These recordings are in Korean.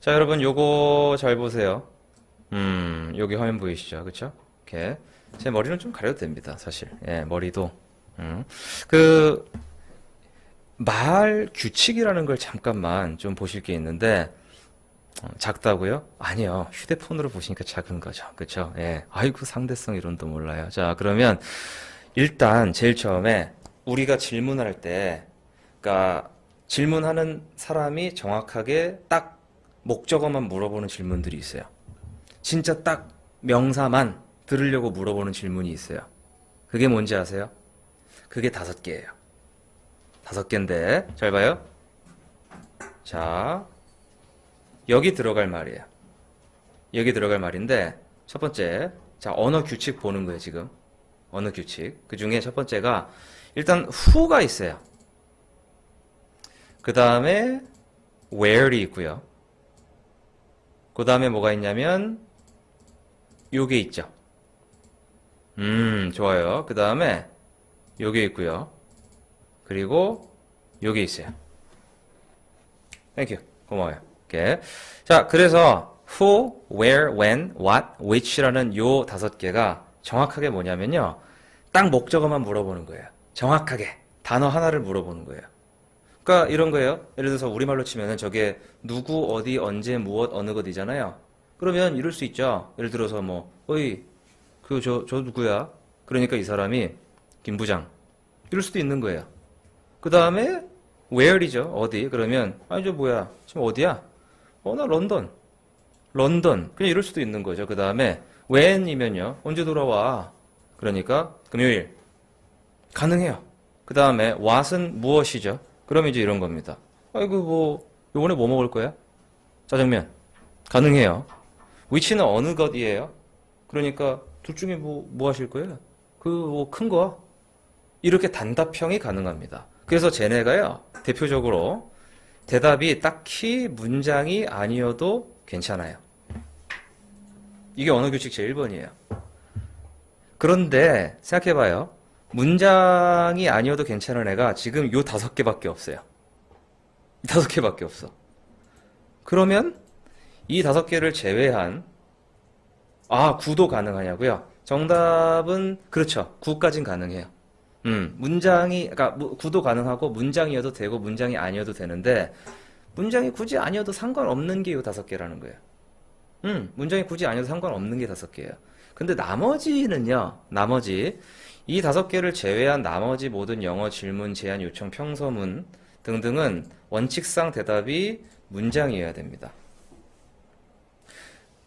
자, 여러분 요거 잘 보세요. 음, 여기 화면 보이시죠? 그쵸? 이렇게. 제 머리는 좀 가려도 됩니다, 사실. 예, 머리도. 음. 그, 말 규칙이라는 걸 잠깐만 좀 보실 게 있는데, 어, 작다고요? 아니요. 휴대폰으로 보시니까 작은 거죠. 그쵸? 예. 아이고, 상대성 이론도 몰라요. 자, 그러면, 일단, 제일 처음에, 우리가 질문할 때, 그니까, 질문하는 사람이 정확하게 딱 목적어만 물어보는 질문들이 있어요. 진짜 딱 명사만 들으려고 물어보는 질문이 있어요. 그게 뭔지 아세요? 그게 다섯 개예요. 다섯 개인데, 잘 봐요. 자, 여기 들어갈 말이에요. 여기 들어갈 말인데, 첫 번째, 자, 언어 규칙 보는 거예요, 지금. 언어 규칙. 그 중에 첫 번째가, 일단, who가 있어요. 그 다음에, where이 있고요. 그 다음에 뭐가 있냐면, 요게 있죠. 음, 좋아요. 그 다음에, 요게 있고요. 그리고, 요게 있어요. 땡큐. 고마워요. 이렇게. 자, 그래서 who, where, when, what, which라는 요 다섯 개가 정확하게 뭐냐면요. 딱 목적어만 물어보는 거예요. 정확하게. 단어 하나를 물어보는 거예요. 그러니까 이런 거예요. 예를 들어서 우리말로 치면은 저게 누구, 어디, 언제, 무엇, 어느 것이잖아요. 그러면 이럴 수 있죠. 예를 들어서 뭐, 어이, 그, 저, 저 누구야? 그러니까 이 사람이 김 부장. 이럴 수도 있는 거예요. 그 다음에 where이죠. 어디? 그러면 아니 저 뭐야? 지금 어디야? 어 나 런던. 런던. 그냥 이럴 수도 있는 거죠. 그 다음에 when이면요. 언제 돌아와? 그러니까 금요일. 가능해요. 그 다음에 what은 무엇이죠? 그럼 이제 이런 겁니다. 아이고 뭐 요번에 뭐 먹을 거야? 짜장면. 가능해요. which는 어느 것이에요? 그러니까 둘 중에 뭐 뭐 하실 거예요? 그 뭐 큰 거. 이렇게 단답형이 가능합니다. 그래서 쟤네가요, 대표적으로 대답이 딱히 문장이 아니어도 괜찮아요. 이게 언어 규칙 제1번이에요. 그런데 생각해 봐요. 문장이 아니어도 괜찮은 애가 지금 요 다섯 개밖에 없어요. 이 다섯 개밖에 없어. 그러면 이 다섯 개를 제외한 아, 구도 가능하냐고요? 정답은 그렇죠. 구까진 가능해요. 음, 문장이, 그러니까 무- 구도 가능하고 문장이어도 되고 문장이 아니어도 되는데 문장이 굳이 아니어도 상관없는 게 요 다섯 개라는 거예요. 음, 문장이 굳이 아니어도 상관없는 게 다섯 개예요. 근데 나머지는요, 나머지 이 다섯 개를 제외한 나머지 모든 영어 질문, 제안, 요청, 평서문 등등은 원칙상 대답이 문장이어야 됩니다.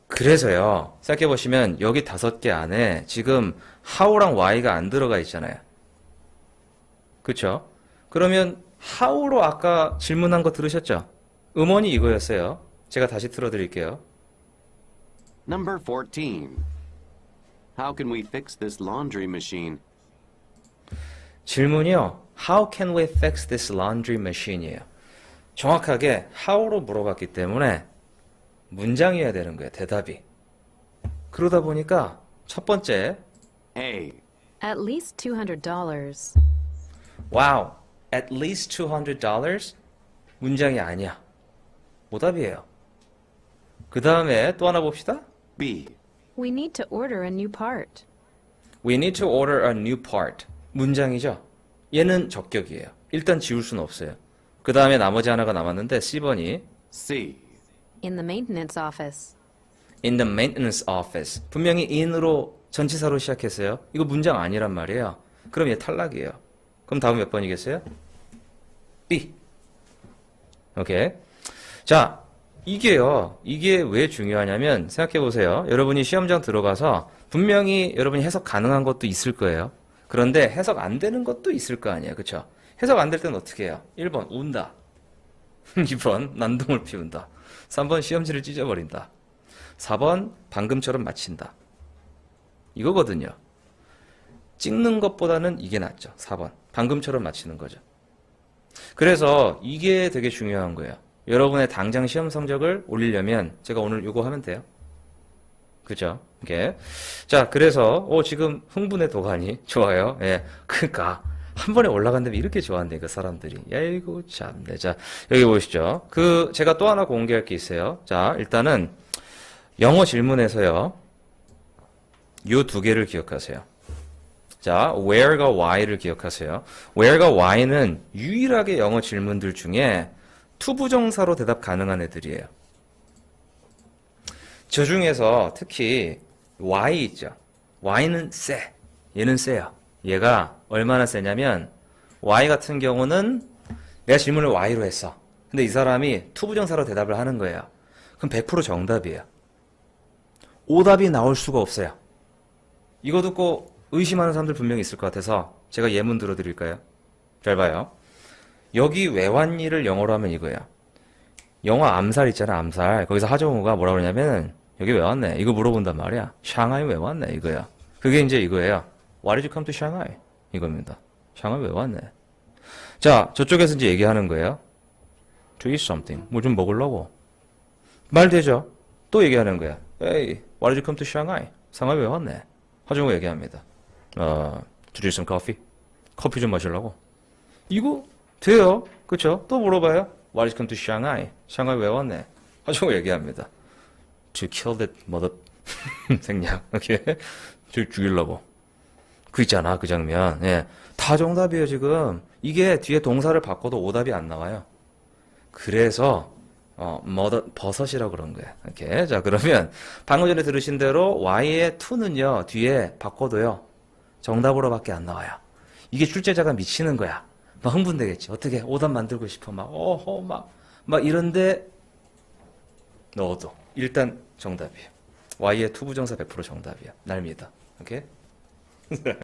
그래서요, 생각해보시면 여기 다섯 개 안에 지금 how랑 why가 안 들어가 있잖아요. 그쵸? 그러면 how로 아까 질문한 거 들으셨죠? 음원이 이거였어요. 제가 다시 틀어드릴게요. Number 14. How can we fix this laundry machine? 질문이요. How can we fix this laundry machine이에요. 정확하게 how로 물어봤기 때문에 문장이어야 되는 거예요. 대답이. 그러다 보니까 첫 번째, A. At least $200. wow, at least $200 문장이 아니야. 오답이에요. 그 다음에 또 하나 봅시다. B. We need to order a new part. We need to order a new part. 문장이죠. 얘는 적격이에요. 일단 지울 수는 없어요. 그 다음에 나머지 하나가 남았는데 C번이 C. In the maintenance office. in the maintenance office. 분명히 in으로 전치사로 시작했어요. 이거 문장 아니란 말이에요. 그럼 얘 탈락이에요. 그럼 다음 몇 번이겠어요? B. 오케이. 자, 이게요. 이게 왜 중요하냐면 생각해 보세요. 여러분이 시험장 들어가서 분명히 여러분이 해석 가능한 것도 있을 거예요. 그런데 해석 안 되는 것도 있을 거 아니에요. 그쵸? 해석 안 될 때는 어떻게 해요? 1번, 운다. 2번, 난동을 피운다. 3번, 시험지를 찢어버린다. 4번, 방금처럼 맞힌다. 이거거든요. 찍는 것보다는 이게 낫죠. 4번. 방금처럼 맞히는 거죠. 그래서 이게 되게 중요한 거예요. 여러분의 당장 시험 성적을 올리려면 제가 오늘 이거 하면 돼요. 그죠? 이게. 자, 그래서, 어, 지금 흥분의 도가니 좋아요. 예. 그니까, 한 번에 올라간다면 이렇게 좋아한대, 그 사람들이. 야, 이거 참네. 자, 여기 보시죠. 그, 제가 또 하나 공개할 게 있어요. 자, 일단은, 영어 질문에서요. 요 두 개를 기억하세요. 자, where가 why를 기억하세요. where가 why는 유일하게 영어 질문들 중에 투부정사로 대답 가능한 애들이에요. 저 중에서 특히 why 있죠. why는 세. 얘는 세요. 얘가 얼마나 세냐면 y 같은 경우는 내가 질문을 y로 했어. 근데 이 사람이 투부정사로 대답을 하는 거예요. 그럼 100% 정답이에요. 오답이 나올 수가 없어요. 이거 듣고 의심하는 사람들 분명히 있을 것 같아서 제가 예문 들어드릴까요? 잘 봐요. 여기 왜 왔니를 영어로 하면 이거예요. 영화 암살 있잖아, 암살. 거기서 하정우가 뭐라 그러냐면 여기 왜 왔네? 이거 물어본단 말이야. 샹하이 왜 왔네? 이거야. 그게 이제 이거예요. Why did you come to Shanghai? 이겁니다. 샹하이 왜 왔네? 자, 저쪽에서 이제 얘기하는 거예요. To eat something. 뭐 좀 먹으려고. 말 되죠? 또 얘기하는 거야. Hey, why did you come to Shanghai? 상하이 왜 왔네? 하정우 얘기합니다. 어, to drink some coffee? 커피 좀 마시려고. 이거 돼요. 그쵸? 또 물어봐요. Why did you come to Shanghai? 샹하이 왜 왔네? 하정우 얘기합니다. To kill that mother 생략. 저 죽이려고. 그 있잖아, 그 장면. 예. 다 정답이에요, 지금. 이게 뒤에 동사를 바꿔도 오답이 안 나와요. 그래서 어, 머더, 버섯이라고 그런 거야. 이렇게. 자, 그러면 방금 전에 들으신 대로 y의 to는요, 뒤에 바꿔도요, 정답으로밖에 안 나와요. 이게 출제자가 미치는 거야. 막 흥분되겠지. 어떻게 오답 만들고 싶어. 막, 어허, 막, 막 이런데 넣어도 일단 정답이에요. y의 투부정사 100% 정답이야. 날 믿어. 오케이?